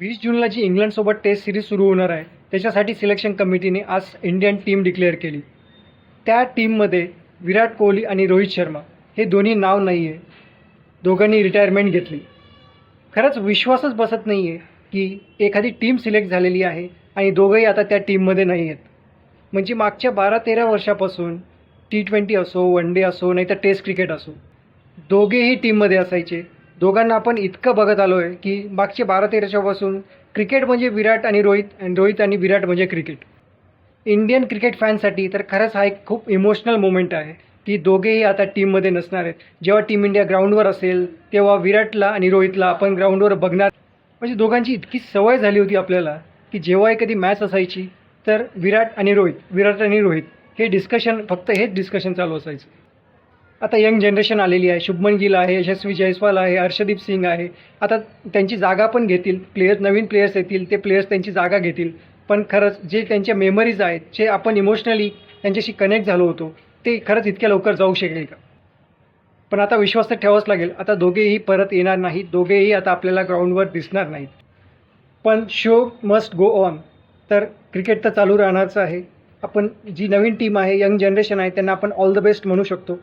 वीस जूनला जी इंग्लंडसोबत taste series सुरू होणार आहे. त्याच्यासाठी सिलेक्शन कमिटीने आज इंडियन टीम डिक्लेअर केली. त्या टीममध्ये विराट कोहली आणि रोहित शर्मा हे दोन्ही नाव नाही आहे दोघांनी रिटायरमेंट घेतली. खरंच विश्वासच बसत नाही आहे की एखादी टीम सिलेक्ट झालेली आहे आणि दोघंही आता त्या टीममध्ये नाही आहेत. म्हणजे मागच्या बारा तेरा वर्षापासून टी ट्वेंटी असो वन डे असो नाही तर टेस्ट क्रिकेट असो दोघेही टीममध्ये असायचे. दोघांना आपण इतकं बघत आलो आहे की मागचे बारा तेराच्यापासून क्रिकेट म्हणजे विराट आणि रोहित आणि रोहित आणि विराट म्हणजे क्रिकेट. इंडियन क्रिकेट फॅनसाठी तर खरंच हा एक खूप इमोशनल मोमेंट आहे की दोघेही आता टीममध्ये नसणार आहेत. जेव्हा टीम इंडिया ग्राउंडवर असेल तेव्हा विराटला आणि रोहितला आपण ग्राउंडवर बघणार. म्हणजे दोघांची इतकी सवय झाली होती आपल्याला की जेव्हा एखादी मॅच असायची तर विराट आणि रोहित विराट आणि रोहित हे डिस्कशन फक्त हेच डिस्कशन चालू असायचं. आता यंग जनरेशन आलेली आहे शुभमन गिल आहे यशस्वी जयस्वाल आहे हर्षदीप सिंग आहे. आता त्यांची जागा पण घेतील प्लेयर्स नवीन प्लेयर्स येतील ते प्लेयर्स त्यांची जागा घेतील. पण खरंच जे त्यांच्या मेमरीज आहेत जे आपण इमोशनली त्यांच्याशी कनेक्ट झालो होतो ते खरंच इतक्या लवकर जाऊ शकेल का? पण आता विश्वास तर ठेवावाच लागेल. आता दोघेही परत येणार नाहीत दोघेही आता आपल्याला ग्राउंडवर दिसणार नाहीत. पण शो मस्ट गो ऑन तर क्रिकेट तर चालू राहणारच आहे. आपण जी नवीन टीम आहे यंग जनरेशन आहे त्यांना आपण ऑल द बेस्ट म्हणू शकतो.